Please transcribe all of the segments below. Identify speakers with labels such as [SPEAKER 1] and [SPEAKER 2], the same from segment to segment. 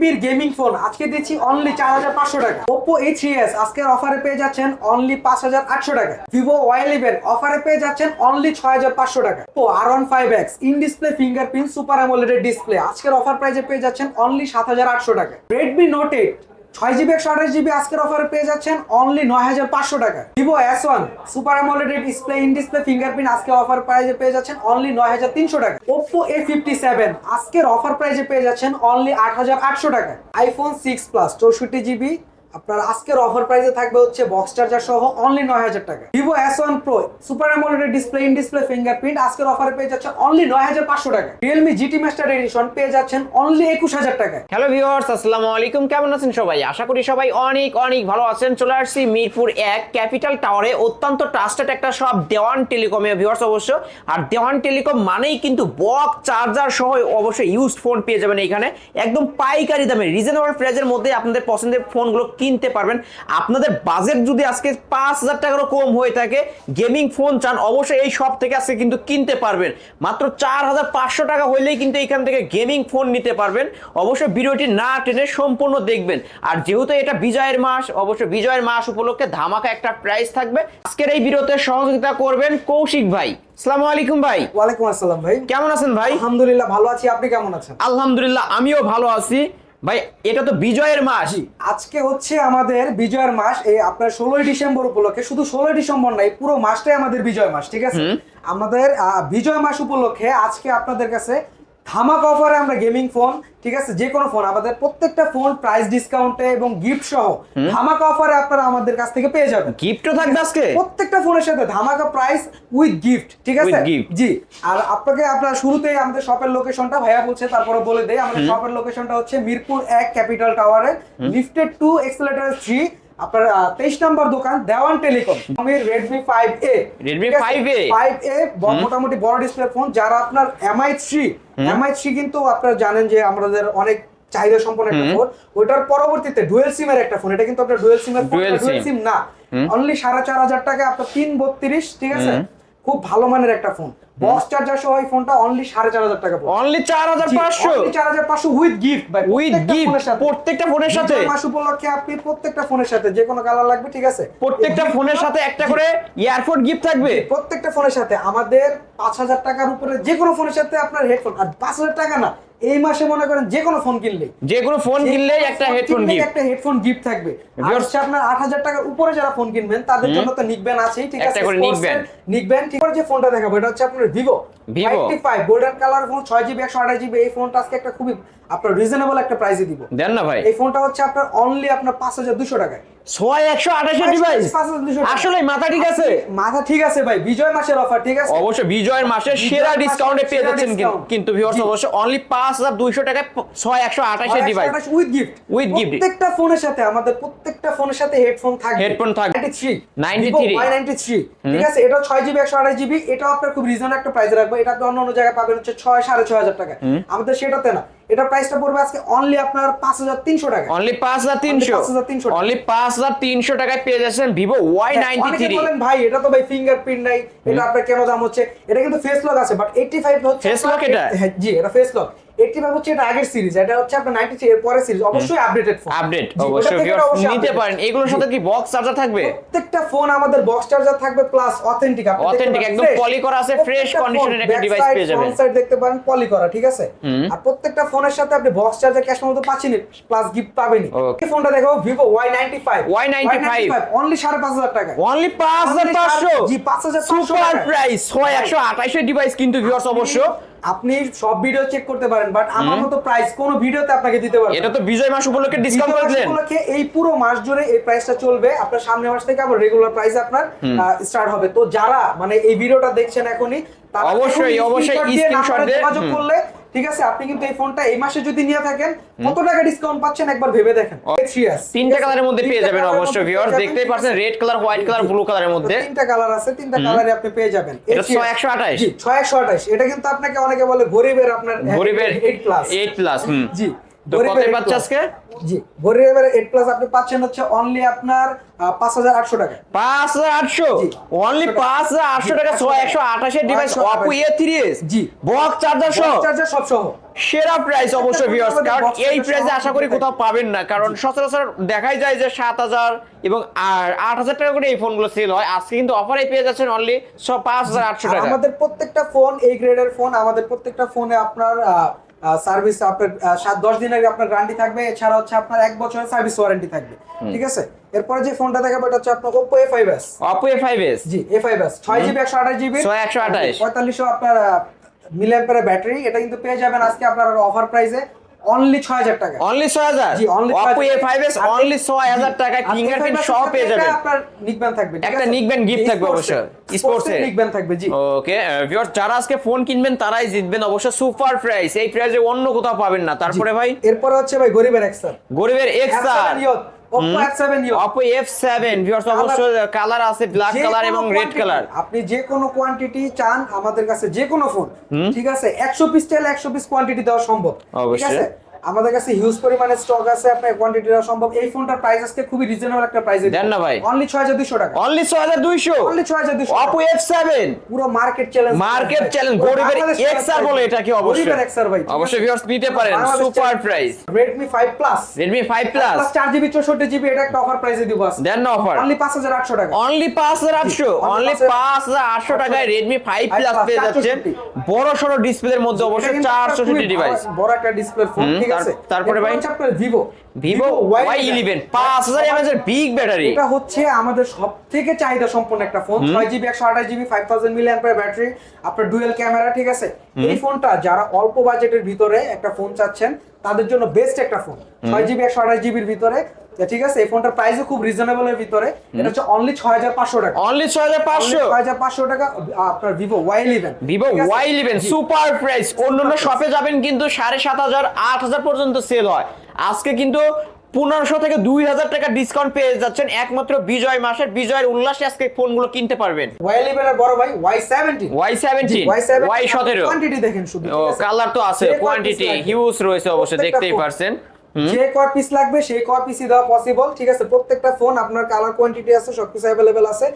[SPEAKER 1] রেডমির gaming phone, আজকে দিচ্ছি only চার হাজার পাঁচশো টাকা। ওপো এই থ্রি এস আজকের অফারে পেয়ে যাচ্ছেন অনলি পাঁচ হাজার আটশো টাকা। ভিভো ওয়াই ইলেভেন অফারে পেয়ে যাচ্ছেন অনলি ছয় হাজার পাঁচশো টাকা। ও R one five X in display fingerprint super অ্যামোলেডের display আজকের অফার প্রাইসে পেয়ে যাচ্ছেন অনলি সাত হাজার আটশো টাকা। রেডমি নোট এইট ছয় জিবি, একশো আঠাশ জিবি আজকের অফারে পেয়ে যাচ্ছেন অনলি নয় হাজার পাঁচশো টাকা। Vivo S one super AMOLED display in display fingerprint আজকে অফার প্রাইজে পেয়ে যাচ্ছেন অনলি নয় হাজার তিনশো টাকা। ওপো এ ফিফটি সেভেন আজকের অফার প্রাইজে পেয়ে যাচ্ছেন অনলি আট হাজার আটশো টাকা। আইফোন সিক্স প্লাস চৌষট্টি জিবি আপনার আজকের অফার প্রাইসে থাকবে হচ্ছে বক্স চার্জার সহ অনলি নয় হাজার টাকা। Vivo S one pro super অ্যামোলেডের display in display fingerprint আজকের অফারে পেয়ে যাচ্ছেন অনলি নয় হাজার পাঁচশো টাকা। রিয়েলমি জিটি মাস্টার এডিশন পেয়ে যাচ্ছেন অনলি একুশ হাজার টাকা।
[SPEAKER 2] হ্যালো ভিউয়ার্স আসসালামু আলাইকুম। কেমন আছেন সবাই? আশা করি সবাই অনেক অনেক ভালো আছেন। চলে আসছি মিরপুর এক ক্যাপিটাল টাওয়ারে। অত্যন্ত ট্রাস্টেড একটা সব দেওয়ান টেলিকমে। ভিউয়ার্স অবশ্য, আর দেওয়ান টেলিকম মানেই কিন্তু বক চার্জার সহ অবশ্যই ইউজড ফোন পেয়ে যাবেন এখানে। একদম পাইকারি দামে রিজনেবল প্রাইজের মধ্যে আপনাদের পছন্দের ফোনগুলো কিনতে পারবেন। আপনাদের বাজেট যদি আজকে পাঁচ হাজার টাকারও কম হয়ে থাকে গেমিং ফোন চান অবশ্যই এই শপ থেকে আজকে কিন্তু কিনতে পারবেন। মাত্র চার হাজার পাঁচশো টাকা হইলেই কিন্তু এখান থেকে গেমিং ফোন নিতে পারবেন। অবশ্যই ভিডিওটি না টেনে সম্পূর্ণ দেখবেন। আর যেহেতু এটা বিজয়ের মাস অবশ্যই বিজয়ের মাস উপলক্ষে ধামাকা একটা প্রাইস থাকবে। আজকের এই ভিডিওতে সহযোগিতা করবেন কৌশিক ভাই। আসসালামু আলাইকুম ভাই।
[SPEAKER 1] ওয়ালাইকুম আসসালাম ভাই।
[SPEAKER 2] কেমন আছেন ভাই?
[SPEAKER 1] আলহামদুলিল্লাহ ভালো আছি। আপনি কেমন আছেন?
[SPEAKER 2] আলহামদুলিল্লাহ আমিও ভালো আছি। ভাই এটা তো বিজয়ের মাস।
[SPEAKER 1] আজকে হচ্ছে আমাদের বিজয়ের মাস এই আপনার ষোলোই ডিসেম্বর উপলক্ষে। শুধু ষোলোই ডিসেম্বর নাই পুরো মাসটাই আমাদের বিজয় মাস ঠিক আছে? আমাদের আহ, বিজয় মাস উপলক্ষে আজকে আপনাদের কাছে ধামাক অফারে আমরা গেমিং ফোন ঠিক আছে? যে কোনো ফোন আমাদের প্রত্যেকটা ফোন প্রাইস ডিসকাউন্টে এবং গিফট সহ ধামাক অফারে আপনারা আমাদের কাছ থেকে পেয়ে যাবেন।
[SPEAKER 2] গিফটও থাকবে আজকে?
[SPEAKER 1] প্রত্যেকটা ফোনের সাথে ধামাকা প্রাইস উইথ গিফট ঠিক আছে? জি। আর আপনাকে আপনার শুরুতেই আমাদের শপের লোকেশনটা ভাইয়া বলছে তারপরে বলে দেই আমাদের শপের লোকেশনটা হচ্ছে মিরপুর এক ক্যাপিটাল টাওয়ারে লিফটেড টু এক্সেলেটর থ্রি আপনার তেইশ নম্বর দোকান দেওয়ান টেলিকম। আমি Redmi five A
[SPEAKER 2] Redmi 5A?
[SPEAKER 1] Five A মোটামুটি বড় ডিসপ্লে ফোন যারা আপনার এমআই থ্রি এমআই থ্রি কিন্তু আপনারা জানেন যে আমাদের অনেক চাহিদা সম্পন্ন একটা ফোন ওইটার পরবর্তীতে ডুয়েল সিমের একটা ফোন এটা কিন্তু আপনার ডুয়েল সিমের ডুয়েল সিম না। অনলি সাড়ে চার হাজার টাকা আপনার তিন বত্রিশ ঠিক আছে? খুব ভালো মানের একটা ফোন বক্স চার্জার সহ এই ফোনটা অনলি সাড়ে চার হাজার টাকা
[SPEAKER 2] অনলি চার হাজার পাঁচশো?
[SPEAKER 1] চার হাজার পাঁচশো উইথ গিফট
[SPEAKER 2] উইথ গিফট প্রত্যেকটা ফোনের সাথে।
[SPEAKER 1] মাস উপলক্ষে আপনি প্রত্যেকটা ফোনের সাথে যে কোনো কালার লাগবে ঠিক আছে?
[SPEAKER 2] প্রত্যেকটা ফোনের সাথে একটা করে ইয়ারফোন গিফট থাকবে?
[SPEAKER 1] প্রত্যেকটা ফোনের সাথে। আমাদের পাঁচ হাজার টাকার উপরে যে কোনো ফোনের সাথে আপনার হেডফোন আর পাঁচ হাজার টাকা না এই মাসে মনে করেন যে কোনো ফোন কিনলেই।
[SPEAKER 2] যে কোনো ফোন কিনলেই একটা হেডফোন গিফট
[SPEAKER 1] একটা হেডফোন গিফট থাকবে। আর হচ্ছে আপনার আট হাজার টাকার উপরে যারা ফোন কিনবেন তাদের জন্য তো নিকবেন আছেই ঠিক
[SPEAKER 2] একটা
[SPEAKER 1] আছে?
[SPEAKER 2] করে
[SPEAKER 1] Sports
[SPEAKER 2] Nickband।
[SPEAKER 1] ঠিক আছে? যে ফোনটা দেখাবো এটা হচ্ছে আপনার Vivo
[SPEAKER 2] Vivo।
[SPEAKER 1] Five golden colour phone ছয় জিবি একশো আঠাশ জিবি এই ফোনটা আজকে একটা খুবই আপনার রিজনেবল একটা প্রাইসে দিব।
[SPEAKER 2] দেন না ভাই।
[SPEAKER 1] এই ফোনটা হচ্ছে আপনার অনলি আপনার পাঁচ হাজার দুশো টাকায়।
[SPEAKER 2] ছয় একশো আঠাশের ডিভাইস
[SPEAKER 1] 5200
[SPEAKER 2] আসলে মাথা ঠিক আছে?
[SPEAKER 1] মাথা ঠিক আছে ভাই বিজয় মাসের অফার ঠিক আছে?
[SPEAKER 2] অবশ্যই বিজয়ের মাসে সেরা ডিসকাউন্টে পেয়ে যাচ্ছেন কিন্তু- ভিউয়ার্স
[SPEAKER 1] জি।
[SPEAKER 2] অবশ্য অনলি পাঁচ হাজার দুইশো টাকায় ছয় একশো আঠাশের device
[SPEAKER 1] with gift
[SPEAKER 2] With gift।
[SPEAKER 1] প্রত্যেকটা ফোনের সাথে আমাদের প্রত্যেকটা ফোনের সাথে হেডফোন থাকবে।
[SPEAKER 2] Headphone থাকবে।
[SPEAKER 1] 93
[SPEAKER 2] 93
[SPEAKER 1] Vivo Y93 ঠিক আছে এটা 6 জিবি 128 জিবি এটাও আপনার খুব রিজনেবল একটা প্রাইস রাখব। এটা আপনি অন্য অন্য জায়গায় পাবেন হচ্ছে 6 6500 টাকা আমাদের সেটাতে না। এটা প্রাইসটা পড়বে আজকে অনলি আপনার 5300 টাকা
[SPEAKER 2] অনলি পাঁচ হাজার তিনশো।
[SPEAKER 1] 5,300
[SPEAKER 2] অনলি পাঁচ হাজার তিনশো টাকায় পেয়ে যাচ্ছেন ভিভো ওয়াই নাইনটি
[SPEAKER 1] অনেকে বলেন ভাই এটা তো ভাই ফিঙ্গারপ্রিন্ট নাই। এটা আপনার কেন দাম হচ্ছে? এটা কিন্তু ফেস লক আছে বাট 85 হচ্ছে
[SPEAKER 2] lock
[SPEAKER 1] আপনার-
[SPEAKER 2] এটা?
[SPEAKER 1] হ্যাঁ, জি এটা ফেস লক 85 হচ্ছে এটা আগের সিরিজ এটা হচ্ছে আপনার 93 এর পরের সিরিজ অবশ্যই আপডেটেড ফোন
[SPEAKER 2] আপডেট অবশ্যই।
[SPEAKER 1] অবশ্যই
[SPEAKER 2] নিতে পারেন। এগুলোর সাথে কি বক্স চার্জার থাকবে?
[SPEAKER 1] প্রত্যেকটা ফোন আমাদের বক্স চার্জার থাকবে প্লাস অথেন্টিক
[SPEAKER 2] Authentic, একদম poly করা আছে, condition এর একটা device পেয়ে যাবেন।
[SPEAKER 1] সাইড দেখতে পারেন পলি করা ঠিক আছে? আর প্রত্যেকটা ফোনের সাথে আপনি বক্স চার্জার ক্যাশ মতো পাচ্ছেন প্লাস গিফট
[SPEAKER 2] Okay.
[SPEAKER 1] এই ফোনটা দেখো ভিভো Y95
[SPEAKER 2] Y95
[SPEAKER 1] অনলি 5500 টাকা
[SPEAKER 2] অনলি পাঁচ হাজার পাঁচশো?
[SPEAKER 1] জি 5500
[SPEAKER 2] সুপার। প্রাইস ছয় একশো আঠাশের ডিভাইস কিন্তু ভিউয়ার্স অবশ্য।
[SPEAKER 1] আপনি সব ভিডিও চেক করতে পারেন বাট আমার মতো প্রাইস কোন ভিডিওতে আপনাকে দিতে পারব
[SPEAKER 2] এটা তো বিজয় মাস উপলক্ষে ডিসকাউন্ট করে দিলেন
[SPEAKER 1] উপলক্ষে এই পুরো মাস জুড়ে এই প্রাইসটা চলবে। আপনার সামনে মাস থেকে আবার রেগুলার প্রাইস আপনার স্টার্ট হবে। তো যারা মানে এই ভিডিওটা দেখছেন এখনই
[SPEAKER 2] অবশ্যই, অবশ্যই
[SPEAKER 1] স্ক্রিনশট দিয়ে যোগাযোগ করলে ঠিক আছে? আপনি কিন্তু এই ফোনটা এই মাসে যদি নিয়ে থাকেন কত টাকা ডিসকাউন্ট পাচ্ছেন? একবার ভেবে দেখেন।
[SPEAKER 2] তিনটা কালারের মধ্যে পেয়ে যাবেন অবশ্যই ভিউয়ার্স দেখতেই
[SPEAKER 1] পারছেন
[SPEAKER 2] পাচ্ছেন red colour white colour blue কালারের মধ্যে।
[SPEAKER 1] তিনটা কালার আছে তিনটা কালারে আপনি পেয়ে যাবেন।
[SPEAKER 2] এটা
[SPEAKER 1] HCS
[SPEAKER 2] 6128
[SPEAKER 1] জি 6128 এটা কিন্তু আপনাকে অনেকে বলে গরিবের আপনার
[SPEAKER 2] গরিবের
[SPEAKER 1] 8 প্লাস
[SPEAKER 2] 8 প্লাস
[SPEAKER 1] জি। জি গরিব এবার এইট প্লাস আপনি পাচ্ছেন হচ্ছে অনলি আপনার পাঁচ হাজার আটশো টাকা।
[SPEAKER 2] পাঁচ হাজার আটশো। অনলি পাঁচ হাজার আটশো টাকা। ছয় একশো আঠাশের
[SPEAKER 1] device
[SPEAKER 2] Oppo A three S
[SPEAKER 1] G.
[SPEAKER 2] Box charger সহ?
[SPEAKER 1] চার্জার সব সহ।
[SPEAKER 2] সেরা প্রাইস অবশ্যই ভিউয়ার্স কারণ এই প্রাইসে আশা করি কোথাও পাবেন না কারণ সচরাচর দেখাই যায় যে সাত হাজার এবং আর আট হাজার টাকা করে এই ফোনগুলো সেল হয়। আজকে কিন্তু অফারে পেয়ে যাচ্ছেন অনলি পাঁচ হাজার আটশো টাকা।
[SPEAKER 1] আমাদের প্রত্যেকটা ফোন এই গ্রেডের ফোন আমাদের প্রত্যেকটা ফোনে আপনার সার্ভিস আপনার সাত দশ দিনের আপনার গ্যারান্টি থাকবে। এছাড়া হচ্ছে আপনার এক বছরের সার্ভিস ওয়ারেন্টি থাকবে। ঠিক আছে? এরপরে যে ফোনটা দেখাবো এটা হচ্ছে আপনার Oppo A five S
[SPEAKER 2] Oppo A five S
[SPEAKER 1] G A five S ছয় জিবি একশো আঠাশ জিবি
[SPEAKER 2] 128
[SPEAKER 1] পঁয়তাল্লিশশো আপনার মিলিয়াম্পারের ব্যাটারি এটা কিন্তু পেয়ে যাবেন আজকে আপনার অফার প্রাইসে অনলি ছয় হাজার টাকা।
[SPEAKER 2] অনলি ছয় হাজার?
[SPEAKER 1] জি অনলি
[SPEAKER 2] অপো এ অনলি ছয় হাজার টাকায় ফিঙ্গারপ্রিন্ট সহ পেয়ে যাবেন।
[SPEAKER 1] আপনার নিকব্যান্ড থাকবে
[SPEAKER 2] একটা নিকব্যান্ড gift থাকবে অবশ্যই।
[SPEAKER 1] নিকব্যান্ড থাকবে জি।
[SPEAKER 2] ওকে ভিউয়ার্স যারা আজকে ফোন কিনবেন তারাই জিতবেন অবশ্য সুপার প্রাইস এই প্রাইসে অন্য কোথাও পাবেন না। তারপরে ভাই?
[SPEAKER 1] এরপরে হচ্ছে ভাই গরিবের এক্সার
[SPEAKER 2] গরিবের
[SPEAKER 1] Oppo F7 Youth।
[SPEAKER 2] Oppo F seven viewers অবশ্য কালার আছে ব্ল্যাক কালার এবং রেড কালার
[SPEAKER 1] আপনি যে কোনো কোয়ান্টিটি চান আমাদের কাছে যে কোনো ফোন ঠিক আছে? একশো পিস চাইলে একশো পিস কোয়ান্টিটি দেওয়া সম্ভব। ঠিক
[SPEAKER 2] অবশ্যই।
[SPEAKER 1] আছে? আমাদের কাছে হিউজ পরিমাণে স্টক আছে আপনার কোয়ান্টিটি দেওয়া সম্ভব। এই ফোনটার প্রাইস আজকে খুবই রিজনেবল একটা প্রাইসে
[SPEAKER 2] দেন না ভাই।
[SPEAKER 1] অনলি ছয় হাজার দুশো টাকা।
[SPEAKER 2] অনলি ছয় হাজার দুইশো।
[SPEAKER 1] অনলি ছয় হাজার দুশো
[SPEAKER 2] অপো এফ সেভেন
[SPEAKER 1] পুরো মার্কেট চ্যালেঞ্জ
[SPEAKER 2] মার্কেট চ্যালেঞ্জ গরিবের এক্সআর বলে এটাকে অবশ্যই?
[SPEAKER 1] গরিবের এক্সার ভাই।
[SPEAKER 2] অবশ্যই ভিউয়ার্স নিতে পারেন। Super price
[SPEAKER 1] Redmi five plus
[SPEAKER 2] Redmi five plus
[SPEAKER 1] plus চার জিবি চৌষট্টি জিবি এটা একটা অফার প্রাইসে দিব আজকে।
[SPEAKER 2] দেন না অফার
[SPEAKER 1] অনলি পাঁচ হাজার আটশো টাকা।
[SPEAKER 2] অনলি পাঁচ হাজার আটশো।
[SPEAKER 1] Only
[SPEAKER 2] অনলি
[SPEAKER 1] 5,800
[SPEAKER 2] পাঁচ হাজার আটশো টাকায় রেডমি ফাইভ প্লাস
[SPEAKER 1] plus,
[SPEAKER 2] পেয়ে যাচ্ছেন।
[SPEAKER 1] 464
[SPEAKER 2] বড় সড়ো ডিসপ্লের মধ্যে অবশ্যই
[SPEAKER 1] কিন্তু
[SPEAKER 2] চার
[SPEAKER 1] একটা
[SPEAKER 2] চৌষট্টি
[SPEAKER 1] খুবই
[SPEAKER 2] ডিভাইস
[SPEAKER 1] বড়- একটা ডিসপ্লে ফোন আছে
[SPEAKER 2] তারপরে ভাই?
[SPEAKER 1] আপনার ভিভো
[SPEAKER 2] ভিভো ওয়াই ইলেভেন পাঁচ হাজার এমএচের বিগ ব্যাটারি
[SPEAKER 1] এটা হচ্ছে আমাদের সব থেকে চাহিদা সম্পন্ন একটা ফোন ছয় জিবি একশো আঠাশ GB five thousand milli battery আপনার ডুয়েল ক্যামেরা ঠিক আছে? এই ফোনটা যারা অল্প বাজেটের ভিতরে একটা ফোন চাচ্ছেন তাদের জন্য বেস্ট একটা ফোন ছয় জিবি একশো আঠাশ জিবির ভিতরে। ঠিক আছে এই ফোনটার প্রাইসও খুব রিজনেবল এর ভিতরে। এটা হচ্ছে অনলি ছয় হাজার পাঁচশো টাকা।
[SPEAKER 2] অনলি ছয় হাজার পাঁচশো?
[SPEAKER 1] ছয় হাজার পাঁচশো টাকা আপনার Vivo Y eleven
[SPEAKER 2] Vivo Y eleven super price অন্য শপে যাবেন কিন্তু সাড়ে সাত হাজার আট হাজার পর্যন্ত সেল হয়। আজকে কিন্তু পনেরোশো থেকে দুই হাজার টাকা ডিসকাউন্ট পেয়ে যাচ্ছেন একমাত্র বিজয় মাসের। বিজয়ের উল্লাসে আজকে ফোনগুলো কিনতে পারবেন।
[SPEAKER 1] ওয়াই ইলেভেনের বড় ভাই
[SPEAKER 2] Y seventeen
[SPEAKER 1] Y seventeen
[SPEAKER 2] Y সতেরো।
[SPEAKER 1] কোয়ান্টিটি দেখেন শুধু?
[SPEAKER 2] কালার তো আছে কোয়ান্টিটি হিউজ রয়েছে অবশ্যই দেখতেই পারছেন।
[SPEAKER 1] যে কয় পিস লাগবে সেই কয় পিসই দেওয়া পসিবল ঠিক আছে? প্রত্যেকটা ফোন আপনার কালার কোয়ান্টিটি আছে সবকিছু অ্যাভেলেবেল আছে।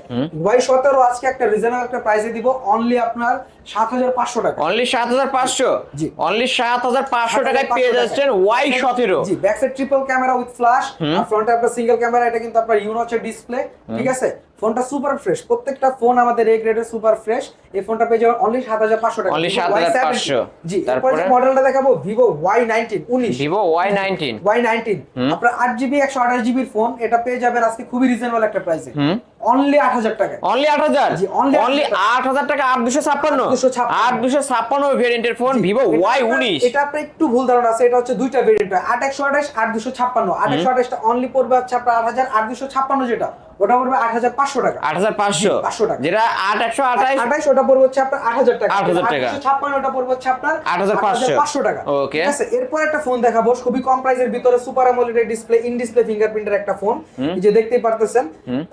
[SPEAKER 1] ওয়াই সতেরো আজকে একটা রিজনেবল একটা প্রাইসে দিব অনলি আপনার সাত হাজার পাঁচশো টাকা।
[SPEAKER 2] অনলি সাত হাজার পাঁচশো?
[SPEAKER 1] জি।
[SPEAKER 2] অনলি সাত হাজার পাঁচশো টাকায় পেয়ে
[SPEAKER 1] 7,500
[SPEAKER 2] যাচ্ছেন ওয়াই সতেরো।
[SPEAKER 1] জি back side triple camera with flash আর ফ্রন্টে আপনার সিঙ্গেল ক্যামেরা এটা কিন্তু আপনার ইউনোচের ডিসপ্লে ঠিক আছে? ফোনটা সুপার ফ্রেশ প্রত্যেকটা ফোন আমাদের এই গ্রেডের সুপার ফ্রেশ এই ফোনটা পেয়ে যাবেন অনলি সাত হাজার পাঁচশো টাকা।
[SPEAKER 2] Only
[SPEAKER 1] Vivo Y70
[SPEAKER 2] 7,500
[SPEAKER 1] জি তারপরে? যে মডেলটা দেখাবো ভিভো ওয়াই নাইনটিন উনিশ।
[SPEAKER 2] Vivo Y nineteen
[SPEAKER 1] Y nineteen আপনার আট জিবি একশো আঠাশ জিবির ফোন এটা পেয়ে যাবেন আজকে খুবই রিজনেবল একটা প্রাইসে অনলি আট হাজার টাকা
[SPEAKER 2] অনলি আট হাজার? অনলি
[SPEAKER 1] 8,000
[SPEAKER 2] আট হাজার টাকা আট দুশো ছাপ্পান্ন।
[SPEAKER 1] 8,256
[SPEAKER 2] আট দুশো ছাপ্পান্ন ভেরিয়েন্টের ফোন ভিভো ওয়াই উনিশ।
[SPEAKER 1] এটা আপনার একটু ভুল ধারণা আছে। এটা হচ্ছে দুইটা ভেরিয়েন্ট হয় আট একশো আঠাশ আট দুশো ছাপ্পান্ন। আট একশো আঠাশটা অনলি পড়বে হচ্ছে আপনার আট হাজার আট দুশো ছাপ্পান্ন যেটা। ওটা পড়বে আট হাজার পাঁচশো টাকা।
[SPEAKER 2] আট হাজার পাঁচশো।
[SPEAKER 1] পাঁচশো টাকা।
[SPEAKER 2] যেটা আট একশো আঠাশ।
[SPEAKER 1] আঠাশ ওটা পড়বে হচ্ছে আপনার আট হাজার টাকা।
[SPEAKER 2] আট হাজার টাকা।
[SPEAKER 1] ছাপ্পান্ন ওটা পড়বে হচ্ছে আপনার
[SPEAKER 2] আট হাজার
[SPEAKER 1] পাঁচশো। পাঁচশো
[SPEAKER 2] টাকা।
[SPEAKER 1] ওকে আচ্ছা এরপর একটা ফোন দেখাবো খুবই কম প্রাইসের ভিতরে super AMOLED display in display ফিঙ্গারপ্রিন্টের একটা ফোন যে দেখতেই পারতেছেন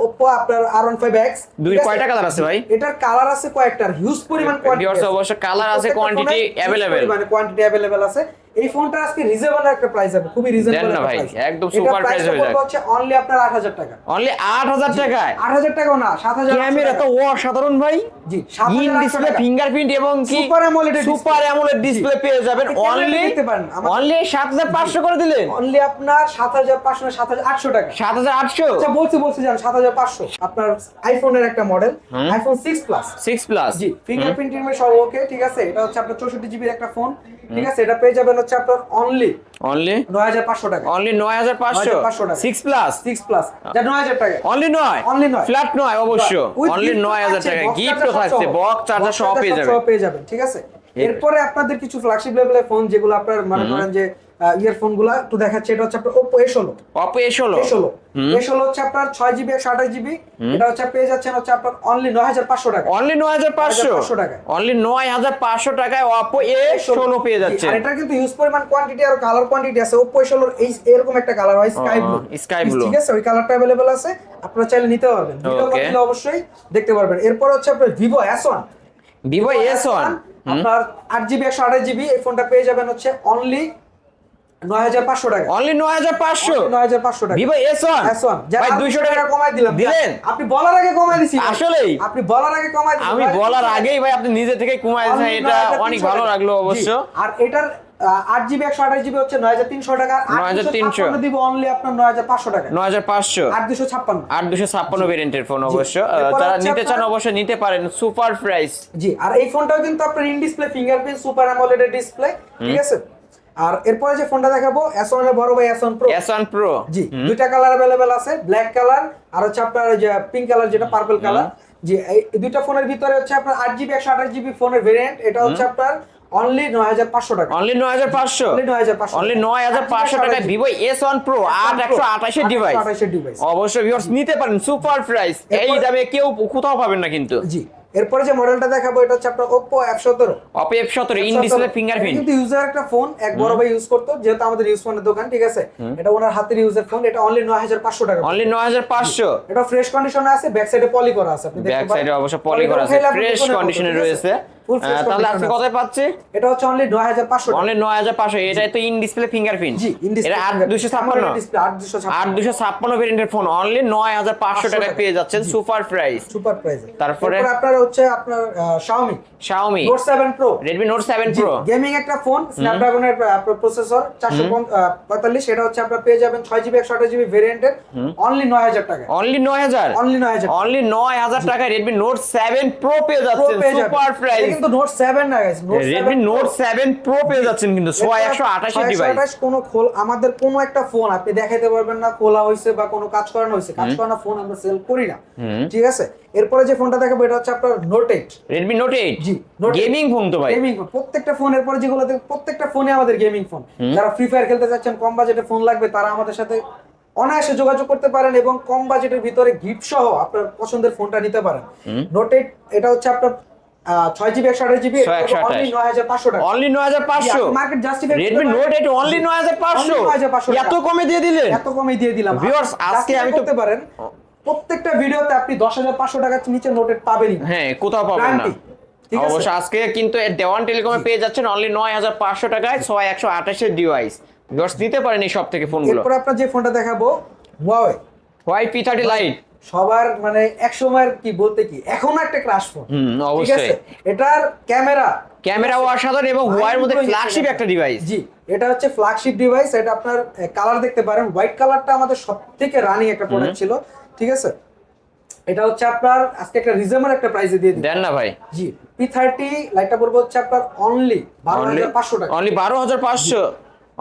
[SPEAKER 1] ওপো আপনার আর ওয়ান ফাইভ এক্স
[SPEAKER 2] দুই কয়টা কালার আছে ভাই?
[SPEAKER 1] এটার কালার আছে কয়েকটার হিউজ পরিমাণ
[SPEAKER 2] কোয়ান্টিটি অবশ্য কালার আছে কোয়ান্টিটি অ্যাভেলেবেল
[SPEAKER 1] মানে কোয়ান্টিটি অ্যাভেলেবেল আছে। এই ফোনটা আজকে রিজনেবল একটা প্রাইস হবে খুবই রিজনেবল
[SPEAKER 2] না
[SPEAKER 1] একটা
[SPEAKER 2] ভাই,
[SPEAKER 1] প্রাইস
[SPEAKER 2] একদম super price হয়ে যাক।
[SPEAKER 1] হচ্ছে অনলি আপনার 8000 টাকা।
[SPEAKER 2] অনলি আট হাজার টাকায়?
[SPEAKER 1] 8000 টাকাও না 7000
[SPEAKER 2] ক্যামেরা তো অসাধারণ ভাই।
[SPEAKER 1] জি
[SPEAKER 2] ইন ডিসপ্লে ফিঙ্গারপ্রিন্ট এবং কি?
[SPEAKER 1] AMOLED এর
[SPEAKER 2] সুপার অ্যামোলেড ডিসপ্লে পেয়ে যাবেন অনলি
[SPEAKER 1] দেখতে পারেন,
[SPEAKER 2] অনলি সাত হাজার পাঁচশো করে দিলেন?
[SPEAKER 1] অনলি আপনার 7500 না 7800 টাকা।
[SPEAKER 2] সাত হাজার আটশো?
[SPEAKER 1] আচ্ছা বলছি বলছি জান 7500 আপনার আইফোনের একটা model iPhone 6 plus
[SPEAKER 2] six plus
[SPEAKER 1] জি ফিঙ্গারপ্রিন্ট এর সব ওকে ঠিক আছে? এটা হচ্ছে আপনার 64 জিবির একটা ফোন ঠিক আছে? এটা পেয়ে যাবেন হচ্ছে আপনার অনলি
[SPEAKER 2] অনলি
[SPEAKER 1] 9500 টাকা।
[SPEAKER 2] অনলি নয় হাজার পাঁচশো?
[SPEAKER 1] 9,500 টাকা।
[SPEAKER 2] সিক্স প্লাস
[SPEAKER 1] 6 প্লাস যা 9000 টাকা।
[SPEAKER 2] অনলি নয়?
[SPEAKER 1] অনলি নয়।
[SPEAKER 2] ফ্ল্যাট নয় অবশ্য। অনলি
[SPEAKER 1] gift
[SPEAKER 2] নয় হাজার
[SPEAKER 1] থাকছে,
[SPEAKER 2] টাকা। গিফট থাকছে
[SPEAKER 1] সব।
[SPEAKER 2] বক্স চার্জার সহ পেয়ে যাবেন।
[SPEAKER 1] সহ পেয়ে যাবেন ঠিক আছে? এরপরে আপনাদের কিছু ফ্ল্যাগশিপ লেভেলের ফোন যেগুলো আপনার মনে করেন যে ইয়ারফোনগুলো তো দেখাচ্ছে এটা হচ্ছে আপনার ওপো এ
[SPEAKER 2] ষোলো। ওপো এ ষোলো?
[SPEAKER 1] এ ষোলো। এ ষোলো হচ্ছে আপনার ছয় জিবি একশো আঠাশ জিবি এটা হচ্ছে পেয়ে যাচ্ছেন হচ্ছে আপনার অনলি নয় হাজার পাঁচশো টাকা।
[SPEAKER 2] অনলি নয় হাজার পাঁচশো?
[SPEAKER 1] টাকা।
[SPEAKER 2] অনলি নয় হাজার পাঁচশো টাকায় ওপো এ ষোলো পেয়ে যাচ্ছে
[SPEAKER 1] এটা কিন্তু ইউজ পরিমাণ কোয়ান্টিটি আর কালার কোয়ান্টিটি আছে। ওপো এ ষোলোর এই এরকম একটা কালার হয় স্কাই ব্লু
[SPEAKER 2] স্কাই ব্লু
[SPEAKER 1] ঠিক আছে? ওই কালারটা অ্যাভেলেবল আছে। আপনারা চাইলে নিতে পারবেন। ভিডিও অবশ্যই দেখতে পারবেন। এরপর হচ্ছে আপনার Vivo S
[SPEAKER 2] one Vivo S one
[SPEAKER 1] আপনার আট জিবি একশো আঠাশ জিবি এই ফোনটা পেয়ে যাবেন হচ্ছে অনলি নয় হাজার পাঁচশো টাকা।
[SPEAKER 2] অনলি
[SPEAKER 1] টাকা।
[SPEAKER 2] ভিভো এস
[SPEAKER 1] S1
[SPEAKER 2] ভাই
[SPEAKER 1] আপনি
[SPEAKER 2] দুইশো টাকা
[SPEAKER 1] কমাই দিলাম।
[SPEAKER 2] দিলেন?
[SPEAKER 1] আপনি বলার আগে কমাই দিছি ভাই।
[SPEAKER 2] আসলেই?
[SPEAKER 1] আপনি বলার আগে কমাই দিছি
[SPEAKER 2] আমি বলার আগেই ভাই আপনি নিজে থেকে কমাই দিয়েছেন এটা অনেক ভালো লাগল অবশ্য।
[SPEAKER 1] আর এটার আট জিবি একশো আঠাশ জিবি হচ্ছে নয় হাজার তিনশো টাকা। আর
[SPEAKER 2] 9300
[SPEAKER 1] দিব অনলি আপনার নয় হাজার পাঁচশো টাকা।
[SPEAKER 2] নয় হাজার পাঁচশো।
[SPEAKER 1] আট দুশো ছাপ্পান্ন।
[SPEAKER 2] আট দুশো ছাপ্পান্ন ভেরিয়েন্টের ফোন অবশ্য।
[SPEAKER 1] হচ্ছে
[SPEAKER 2] নিতে চান অবশ্যই নিতে পারেন। সুপার প্রাইস
[SPEAKER 1] জি আর এই ফোনটাও কিন্তু আপনার in display fingerprint super AMOLED display ঠিক আছে? আর এরপরে যে ফোনটা দেখাবো S1 এর বড় ভাই S1 Pro
[SPEAKER 2] S one pro
[SPEAKER 1] জি দুইটা কালার अवेलेबल আছে ব্ল্যাক কালার আর হচ্ছে আপনার ওই যে পিঙ্ক কালার যেটা পার্পল কালার জি এই এই দুইটা ফোনের ভিতরে হচ্ছে আপনার আট জিবি একশো আঠাশ জিবি ফোনের ভেরিয়েন্ট এটা হচ্ছে আপনার অনলি নয় হাজার পাঁচশো টাকা
[SPEAKER 2] অনলি নয় হাজার পাঁচশো
[SPEAKER 1] Only 9500
[SPEAKER 2] অনলি নয় হাজার পাঁচশো টাকায় ভিভো এস ওয়ান প্রো আট একশো আঠাশের ডিভাইস
[SPEAKER 1] 828 এর device।
[SPEAKER 2] অবশ্যই ভিউয়ার্স নিতে পারেন সুপার প্রাইস এই
[SPEAKER 1] এরপরে-
[SPEAKER 2] দামে কেউ কোথাও পাবেন না কিন্তু
[SPEAKER 1] জি এরপরে যে মডেলটা দেখাবো এটা হচ্ছে আপনার Oppo F17
[SPEAKER 2] অপে এফ সতেরো ইন ডিসপ্লে ফিঙ্গারপ্রিন্ট
[SPEAKER 1] কিন্তু ইউজার একটা ফোন এক বড় ভাই ইউজ করতো যেহেতু আমাদের ইউজ ফোনের দোকান ঠিক আছে? এটা ওনার হাতের ইউজার ফোন এটা অনলি নয় হাজার পাঁচশো টাকা।
[SPEAKER 2] অনলি নয় হাজার পাঁচশো।
[SPEAKER 1] এটা ফ্রেশ কন্ডিশনে আছে ব্যাক সাইডে পলি করা আছে আপনি দেখতে
[SPEAKER 2] ব্যাক সাইডে অবশ্য পলি করা আছে ফ্রেশ কন্ডিশনে রয়েছে। তাহলে আজকে
[SPEAKER 1] আছে।
[SPEAKER 2] পাচ্ছি?
[SPEAKER 1] এটা হচ্ছে অনলি নয় হাজার পাঁচশো
[SPEAKER 2] অনলি নয় হাজার পাঁচশো এটা তো ইন ডিসপ্লে ফিঙ্গারপ্রিন্ট
[SPEAKER 1] জি ইন
[SPEAKER 2] এটা আট দুশো ছাপ্পান্ন।
[SPEAKER 1] ডিসপ্লে দুশো
[SPEAKER 2] আট দুশো ছাপ্পান্ন ভেরিয়েন্টের ফোন অনলি নয় হাজার পাঁচশো টাকায়
[SPEAKER 1] টাকা।
[SPEAKER 2] পেয়ে যাচ্ছেন সুপার প্রাইস
[SPEAKER 1] সুপার প্রাইস
[SPEAKER 2] তারপরে?
[SPEAKER 1] আপনার হচ্ছে আপনার Xiaomi
[SPEAKER 2] Xiaomi
[SPEAKER 1] Note 7 Pro
[SPEAKER 2] Redmi note seven pro
[SPEAKER 1] gaming একটা ফোন স্ন্যাপড্রাগনের প্রসেসর চারশো পঁয়তাল্লিশ এটা হচ্ছে আপনার পেয়ে যাবেন ছয় জিবি একশো আঠাশ জিবি ভেরিয়েন্টের অনলি নয় হাজার টাকা
[SPEAKER 2] অনলি নয় হাজার?
[SPEAKER 1] অনলি নয় হাজার
[SPEAKER 2] অনলি নয় হাজার টাকায় রেডমি নোট সেভেন প্রো পেয়ে যাচ্ছেন। সুপার প্রাইস
[SPEAKER 1] কিন্তু নোট সেভেন না guys note
[SPEAKER 2] Redmi note seven pro পেয়ে যাচ্ছেন কিন্তু ডিভাইস
[SPEAKER 1] কোনো খোল আমাদের কোনো একটা ফোন আপনি দেখাইতে পারবেন না খোলা হয়েছে বা কোনো কাজ করানো হয়েছে কাজ করানো ফোন আমরা সেল করি না। ঠিক আছে? এরপরে যে ফোনটা দেখাবো এটা হচ্ছে আপনার note eight
[SPEAKER 2] Redmi note eight
[SPEAKER 1] জি,
[SPEAKER 2] গেমিং ফোন তো ভাই।
[SPEAKER 1] গেমিং ফোন প্রত্যেকটা ফোনের পরে যেগুলো প্রত্যেকটা ফোনে আমাদের গেমিং ফোন যারা ফ্রি ফায়ার খেলতে চাচ্ছেন কম বাজেটে ফোন লাগবে তারা আমাদের সাথে অনায়াসে যোগাযোগ করতে পারেন এবং কম বাজেটের ভিতরে গিফট সহ আপনার পছন্দের ফোনটা নিতে পারেন। নোট এইট এটা হচ্ছে আপনার ছয় জিবি একশো আঠাশ জিবি অনলি নয় হাজার পাঁচশো টাকা।
[SPEAKER 2] অনলি নয় হাজার পাঁচশো।
[SPEAKER 1] Market justify
[SPEAKER 2] Redmi note eight only নয় হাজার পাঁচশো।
[SPEAKER 1] 9500
[SPEAKER 2] এত কমে দিয়ে দিলেন।
[SPEAKER 1] এত কমে দিয়ে দিলাম।
[SPEAKER 2] Viewers, আজকে আমি
[SPEAKER 1] করতে পারেন। প্রত্যেকটা ভিডিওতে আপনি দশ হাজার পাঁচশো টাকার নিচে নোটেড পাবেনই।
[SPEAKER 2] হ্যাঁ কোথাও পাবেন না।
[SPEAKER 1] ঠিক আছে?
[SPEAKER 2] অবশ্য আজকে কিন্তু দেওয়ান টেলিকমে পেয়ে যাচ্ছেন অনলি নয় হাজার পাঁচশো টাকায় ছয় একশো আঠাশের ডিভাইস ভিউয়ার্স নিতে পারেন এই সব থেকে ফোনগুলো
[SPEAKER 1] এরপর আপনার যে ফোনটা দেখাবো Huawei
[SPEAKER 2] Huawei P thirty lite
[SPEAKER 1] সবার মানে এক সময়ের কি বলতে কি এখনও একটা ক্রাশ ফোন
[SPEAKER 2] হুম,
[SPEAKER 1] ঠিক
[SPEAKER 2] অবশ্যই।
[SPEAKER 1] আছে এটার ক্যামেরা
[SPEAKER 2] ক্যামেরাও অসাধারণ এবং হোয়াইয়ের মধ্যে ফ্ল্যাগশিপ একটা ডিভাইস
[SPEAKER 1] জি এটা হচ্ছে ফ্ল্যাগশিপ ডিভাইস এটা আপনার কালার দেখতে পারেন। হোয়াইট কালারটা আমাদের সব থেকে রানিং একটা প্রোডাক্ট ছিল। ঠিক আছে? এটা হচ্ছে আপনার আজকে একটা রিজনেবল একটা প্রাইসে দিয়ে দিই
[SPEAKER 2] দেন না ভাই।
[SPEAKER 1] জি পি থার্টি লাইটটা পড়বে হচ্ছে আপনার অনলি বারো হাজার পাঁচশো টাকা।
[SPEAKER 2] অনলি বারো হাজার পাঁচশো।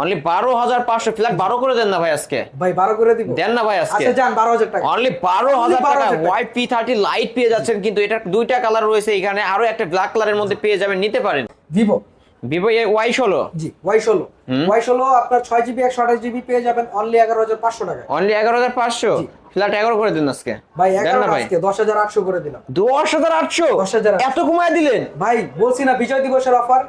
[SPEAKER 2] অনলি বারো হাজার পাঁচশো। ফ্ল্যাগ বারো করে দেন না ভাই আজকে।
[SPEAKER 1] ভাই বারো করে দিব।
[SPEAKER 2] দেন না ভাই আজকে।
[SPEAKER 1] আচ্ছা যান বারো হাজার টাকা।
[SPEAKER 2] অনলি বারো হাজার টাকা।
[SPEAKER 1] 12,000 টাকা।
[SPEAKER 2] ওয়াই পি থার্টি লাইট পেয়ে যাচ্ছেন কিন্তু এটা দুইটা কালার রয়েছে। এখানে আরও একটা ব্ল্যাক কালারের মধ্যে পেয়ে যাবেন নিতে পারেন।
[SPEAKER 1] ভিভো
[SPEAKER 2] ভিভো ওয়াই ষোলো?
[SPEAKER 1] জি ওয়াই ষোলো। ওয়াই ষোলো আপনার ছয় জিবি একশো আঠাশ জিবি পেয়ে যাবেন অনলি এগারো হাজার পাঁচশো টাকা
[SPEAKER 2] অনলি এগারো হাজার পাঁচশো? ফ্ল্যাট এগারো করে দিন আজকে।
[SPEAKER 1] ভাই এগারো আজকে দশ হাজার আটশো করে দিলাম।
[SPEAKER 2] দশ হাজার আটশো?
[SPEAKER 1] 10,800
[SPEAKER 2] এত কমায় দিলেন?
[SPEAKER 1] ভাই বলছি না বিজয় দিবসের অফার?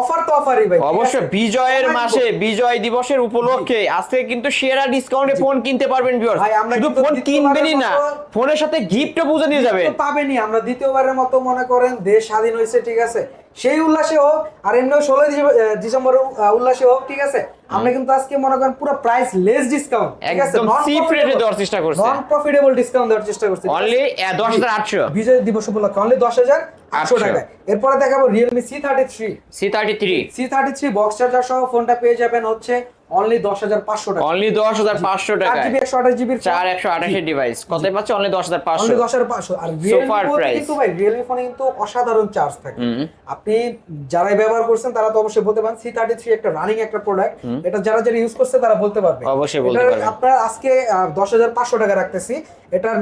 [SPEAKER 1] অফার তো অফারই ভাই
[SPEAKER 2] অবশ্য বিজয়ের মাসে বিজয় দিবসের উপলক্ষে আজকে কিন্তু সেরা ডিসকাউন্টে ফোন কিনতে পারবেন ভিউয়ার্স
[SPEAKER 1] ভাই, আমরা
[SPEAKER 2] শুধু ফোন কিনবেনই না। ফোনের সাথে গিফটও বুঝে নিয়ে যাবেন।
[SPEAKER 1] পাবেনই আমরা দ্বিতীয়বারের মতো মনে করেন দেশ স্বাধীন হয়েছে ঠিক আছে? সেই উল্লাসে হোক আর এমনিও ষোলোই ডিসেম্বর উল্লাসে হোক ঠিক আছে? আমরা কিন্তু আজকে মনে করেন পুরো প্রাইস লেস ডিসকাউন্ট ঠিক আছে?
[SPEAKER 2] নন দেওয়ার চেষ্টা করছি।
[SPEAKER 1] নন প্রফিটেবল ডিসকাউন্ট দেওয়ার চেষ্টা করছি।
[SPEAKER 2] অনলি দশ হাজার আটশো।
[SPEAKER 1] বিজয় দিবস উপলক্ষে অনলি আটশো
[SPEAKER 2] 800
[SPEAKER 1] এরপরে দেখাবো Realme C thirty three
[SPEAKER 2] C thirty three
[SPEAKER 1] C thirty three box charger সহ ফোনটা পেয়ে যাবেন হচ্ছে অনলি দশ হাজার পাঁচশো টাকা।
[SPEAKER 2] অনলি ডিভাইস কত পাচ্ছে
[SPEAKER 1] আর. কিন্তু ভাই ফোনে কিন্তু অসাধারণ চার্জ থাকে। আপনি যারাই ব্যবহার করছেন তারা তো অবশ্যই বলতে পারেন সি থার্টি থ্রি একটা রানিং একটা প্রোডাক্ট এটা যারা যারা ইউজ করছে তারা বলতে পারবে।
[SPEAKER 2] অবশ্যই বলতে পারবে।
[SPEAKER 1] আপনার আজকে দশ হাজার পাঁচশো টাকা রাখতেছি। এটার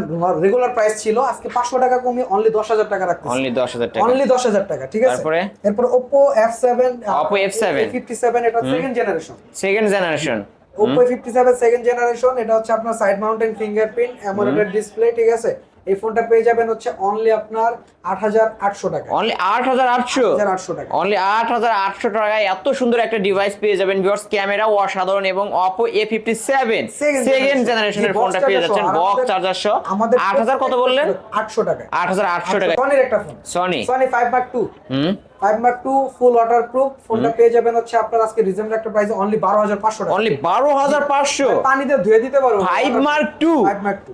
[SPEAKER 1] রেগুলার প্রাইস ছিল। আজকে পাঁচশো টাকা কমিয়ে অনলি দশ হাজার টাকা রাখতেছি।
[SPEAKER 2] অনলি দশ হাজার টাকা।
[SPEAKER 1] অনলি দশ হাজার টাকা ঠিক আছে?
[SPEAKER 2] তারপরে?
[SPEAKER 1] এরপর Oppo F seven
[SPEAKER 2] Oppo F7
[SPEAKER 1] fifty seven এটা second generation
[SPEAKER 2] second generation
[SPEAKER 1] Oppo fifty seven second generation এটা হচ্ছে আপনার side mounted fingerprint AMOLED display ঠিক আছে? এই ফোনটা পেয়ে যাবেন হচ্ছে অনলি আপনার আট হাজার আটশো টাকা
[SPEAKER 2] অনলি আট হাজার আটশো?
[SPEAKER 1] আটশো টাকা
[SPEAKER 2] অনলি আট হাজার আটশো টাকায় এত সুন্দর একটা ডিভাইস পেয়ে যাবেন ভিউয়ার্স ক্যামেরা অসাধারণ এবং Oppo A fifty seven
[SPEAKER 1] second.
[SPEAKER 2] জেনারেশনের ফোনটা পেয়ে যাচ্ছেন বক্স চার্জার সহ।
[SPEAKER 1] আমাদের
[SPEAKER 2] আট হাজার কত বললেন?
[SPEAKER 1] আটশো টাকা
[SPEAKER 2] আট হাজার আটশো টাকা
[SPEAKER 1] সনির একটা
[SPEAKER 2] phone
[SPEAKER 1] Sony Sony five mark
[SPEAKER 2] two
[SPEAKER 1] hmm. Five mark two full waterproof ফোনটা পেয়ে যাবেন হচ্ছে আপনার আজকে রিজনেবল একটা প্রাইস অনলি বারো হাজার পাঁচশো টাকা
[SPEAKER 2] অনলি বারো হাজার পাঁচশো?
[SPEAKER 1] পানিতে ধুয়ে দিতে পারব
[SPEAKER 2] five mark two
[SPEAKER 1] five mark two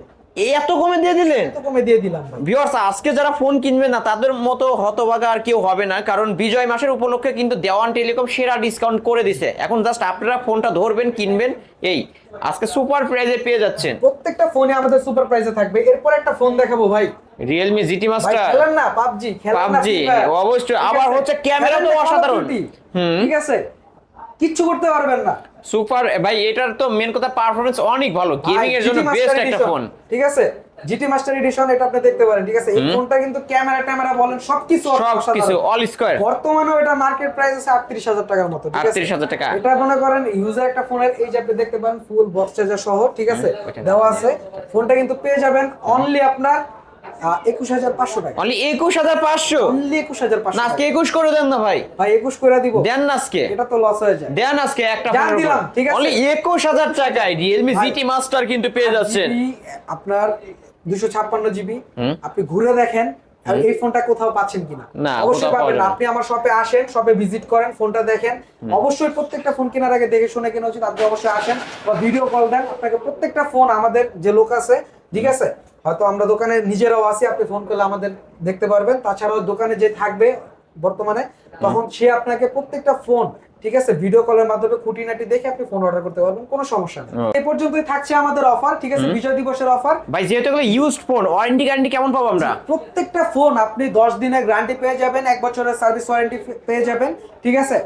[SPEAKER 2] এত কমে দিয়ে দিলেন?
[SPEAKER 1] তো কমে দিয়ে দিলাম
[SPEAKER 2] ভিউয়ার্স আজকে যারা ফোন কিনবে না তাদের মতো হতভাগা আর কেউ হবে না কারণ বিজয় মাসের উপলক্ষে কিন্তু দেওয়ান টেলিকম সেরা ডিসকাউন্ট করে দিছে। এখন জাস্ট আপনারা ফোনটা ধরবেন কিনবেন এই আজকে সুপার প্রাইজে পেয়ে যাচ্ছেন।
[SPEAKER 1] প্রত্যেকটা ফোনে আমাদের সুপার প্রাইসে থাকবে। এরপর একটা ফোন দেখাবো ভাই।
[SPEAKER 2] রিয়েলমি জিটি মাস্টার
[SPEAKER 1] খেলেন না পাবজি খেলেন না Fire।
[SPEAKER 2] অবশ্যই। আবার হচ্ছে ক্যামেরা তো অসাধারণ।
[SPEAKER 1] ঠিক আছে। কিচ্ছু করতে পারবেন না।
[SPEAKER 2] সুপার ভাই এটার তো মেন কথা পারফরমেন্স অনেক ভালো গেমিং এর জন্য বেস্ট একটা ফোন
[SPEAKER 1] ঠিক আছে? জিটি মাস্টার এডিশন এটা আপনি দেখতে পারেন ঠিক আছে? এই ফোনটা কিন্তু ক্যামেরা ট্যামেরা বলেন সবকিছু
[SPEAKER 2] সব
[SPEAKER 1] অসাধারণ।
[SPEAKER 2] কিছু অল স্কোয়ার
[SPEAKER 1] বর্তমানে এটা মার্কেট প্রাইস আছে আটত্রিশ হাজার টাকার মতো ঠিক আছে?
[SPEAKER 2] 38,000 টাকা।
[SPEAKER 1] এটা মনে করেন ইউজার একটা ফোনের এই যে আপনি দেখতে পারেন ফুল বক্স চার্জার সহ ঠিক আছে? দেওয়া আছে। ফোনটা কিন্তু পেয়ে যাবেন অনলি আপনার একুশ হাজার পাঁচশো টাকা।
[SPEAKER 2] অনলি একুশ হাজার পাঁচশো?
[SPEAKER 1] অনলি একুশ হাজার পাঁচশো
[SPEAKER 2] আজকে একুশ করে দেন না ভাই।
[SPEAKER 1] ভাই একুশ করে দিব।
[SPEAKER 2] দেন না আজকে
[SPEAKER 1] এটা তো লস হয়ে যায়।
[SPEAKER 2] দেন আজকে একটা
[SPEAKER 1] যান দিলাম, ঠিক আছে।
[SPEAKER 2] অনলি একুশ হাজার টাকায় রিয়েলমি জিটি মাস্টার কিন্তু পেয়ে যাচ্ছেন।
[SPEAKER 1] আপনার দুশো ছাপ্পান্ন জিবি আপনি ঘুরে দেখেন আর এই ফোনটা কোথাও পাচ্ছেন কিনা। অবশ্যই পাবেন। আপনি আমার শপে আসেন শপে ভিজিট করেন ফোনটা দেখেন। অবশ্যই প্রত্যেকটা ফোন কেনার আগে দেখে শুনে কেনা উচিত। আপনি অবশ্যই আসেন বা ভিডিও কল দেন। আপনাকে প্রত্যেকটা ফোন আমাদের যে লোক আছে ঠিক আছে? হয়তো আমরা দোকানে নিজেরাও আসি আপনি ফোন করলে আমাদের দেখতে পারবেন। তাছাড়াও দোকানে যে থাকবে বর্তমানে তখন সে আপনাকে প্রত্যেকটা ফোন ঠিক আছে ভিডিও কলের মাধ্যমে খুঁটিনাটি দেখে আপনি ফোন অর্ডার করতে পারবেন কোনো সমস্যা নেই। এই পর্যন্তই থাকছে আমাদের অফার ঠিক আছে বিজয় দিবসের অফার
[SPEAKER 2] ভাই যেহেতু এগুলো ইউজড ফোন ওয়ারেন্টি গ্যারান্টি কেমন পাবো আমরা?
[SPEAKER 1] প্রত্যেকটা ফোন আপনি দশ দিনের গ্যারান্টি পেয়ে যাবেন এক বছরের সার্ভিস ওয়ারেন্টি পেয়ে যাবেন ঠিক আছে?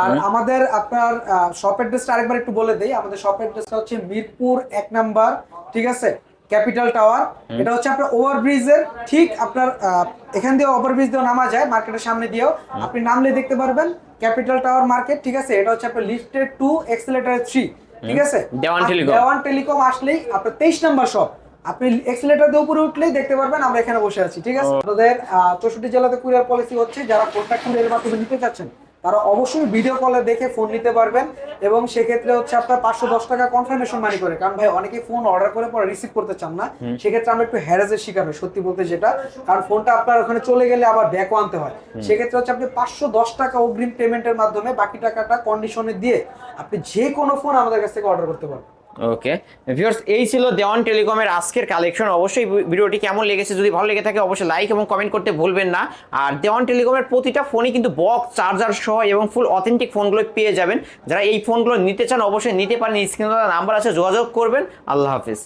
[SPEAKER 1] আর আমাদের আপনার শপ অ্যাড্রেসটা আরেকবার একটু বলে দেই আমাদের শপ অ্যাড্রেসটা হচ্ছে মিরপুর এক নাম্বার ঠিক আছে? Capital tower. এটা হচ্ছে আপনার ওভারব্রিজের ঠিক আপনার এখান দিয়ে ওভারব্রিজ দিয়ে নামা যায় মার্কেটের সামনে দিয়েও। আপনি নামলে দেখতে পারবেন ক্যাপিটাল টাওয়ার মার্কেট ঠিক আছে? এটা হচ্ছে আপনার লিফটেড টু এক্সেলেটার থ্রি ঠিক আছে?
[SPEAKER 2] দেওয়ান টেলিকম।
[SPEAKER 1] দেওয়ান টেলিকম আসলেই আপনার তেইশ নাম্বার শপ। আপনি এক্সেলেটার দিয়ে উপরে উঠলেই দেখতে পারবেন আমরা এখানে বসে আছি ঠিক আছে? আমাদের চৌষট্টি জেলাতে কুরিয়ার পলিসি হচ্ছে যারা ফোনটা কুরিয়ারের মাধ্যমে নিতে চাচ্ছেন তারা অবশ্যই ভিডিও কলে দেখে ফোন নিতে পারবেন এবং সেক্ষেত্রে হচ্ছে আপনার পাঁচশো দশ টাকা কনফার্মেশন মানি করে। কারণ ভাই অনেকে ফোন অর্ডার করে পরে রিসিভ করতে চান না। সেক্ষেত্রে আমরা একটু হ্যারাজের শিকার হই সত্যি বলতে যেটা। কারণ ফোনটা আপনার ওখানে চলে গেলে আবার ব্যাকও আনতে হয়। সেক্ষেত্রে হচ্ছে আপনি পাঁচশো দশ টাকা অগ্রিম পেমেন্টের মাধ্যমে বাকি টাকাটা কন্ডিশনে দিয়ে আপনি যে কোনো ফোন আমাদের কাছ থেকে অর্ডার করতে পারবেন।
[SPEAKER 2] ওকে ভিউয়ার্স এই ছিল দেওয়ান টেলিকমের আজকের কালেকশন অবশ্যই ভিডিওটি কেমন লেগেছে, যদি ভালো লেগে থাকে, অবশ্যই লাইক এবং কমেন্ট করতে ভুলবেন না। আর দেওয়ান টেলিকমের প্রতিটা ফোনই কিন্তু বক্স চার্জার সহ এবং ফুল অথেন্টিক ফোনগুলো পেয়ে যাবেন। যারা এই ফোনগুলো নিতে চান, অবশ্যই নিতে পারেন। স্ক্রিনে নাম্বার আছে, যোগাযোগ করবেন। আল্লাহ হাফিজ।